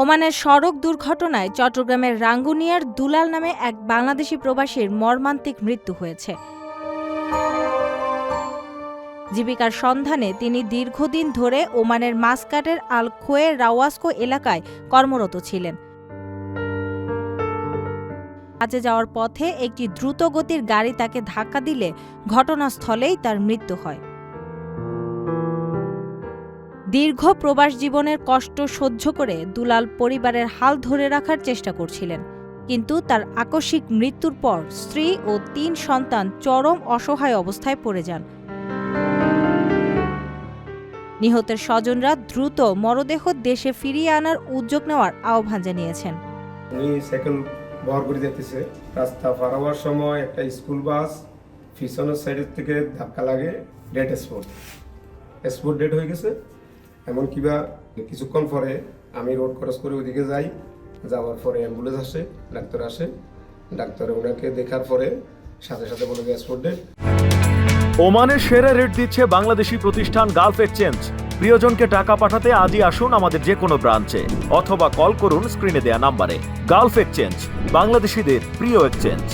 ওমানের সড়ক দুর্ঘটনায় চট্টগ্রামের রাঙ্গুনিয়ার দুলাল নামে এক বাংলাদেশি প্রবাসীর মর্মান্তিক মৃত্যু হয়েছে। জীবিকার সন্ধানে তিনি দীর্ঘদিন ধরে ওমানের মাসকাটের আল খোয়ে রাওয়াস্কো এলাকায় কর্মরত ছিলেন। কাজে যাওয়ার পথে একটি দ্রুতগতির গাড়ি তাকে ধাক্কা দিলে ঘটনাস্থলেই তার মৃত্যু হয়। দীর্ঘ প্রবাস জীবনের কষ্ট সহ্য করে দুলাল পরিবারের হাল ধরে রাখার চেষ্টা করছিলেন। কিন্তু তার আকস্মিক মৃত্যুর পর স্ত্রী ও তিন সন্তান চরম অসহায় অবস্থায় পড়ে যান। নিহতের স্বজনরা দ্রুত মরদেহ দেশে ফিরিয়ে আনার উদ্যোগ নেওয়ার আহ্বান জানিয়েছেন। রাস্তা পার হওয়ার সময় একটা স্কুল বাস পিছনের সাইডের থেকে ধাক্কা লাগে ডেড স্পট স্পট ডেড হয়ে গেছে। এমন কিবা কিছুক্ষণ পরে আমি রোড ক্রস করে ওইদিকে যাই, যাওয়ার পরে অ্যাম্বুলেন্স আসে, ডাক্তার আসে। ডাক্তার ওনাকে দেখার পরে সাথে সাথে বলে যে স্পট ডেড ওমানের সেরা রেট দিচ্ছে বাংলাদেশি প্রতিষ্ঠান গালফ এক্সচেঞ্জ প্রিয়জনকে টাকা পাঠাতে আজই আসুন আমাদের যে কোনো ব্রাঞ্চে অথবা কল করুন স্ক্রিনে দেয়া নাম্বারে গালফ এক্সচেঞ্জ বাংলাদেশিদের প্রিয় এক্সচেঞ্জ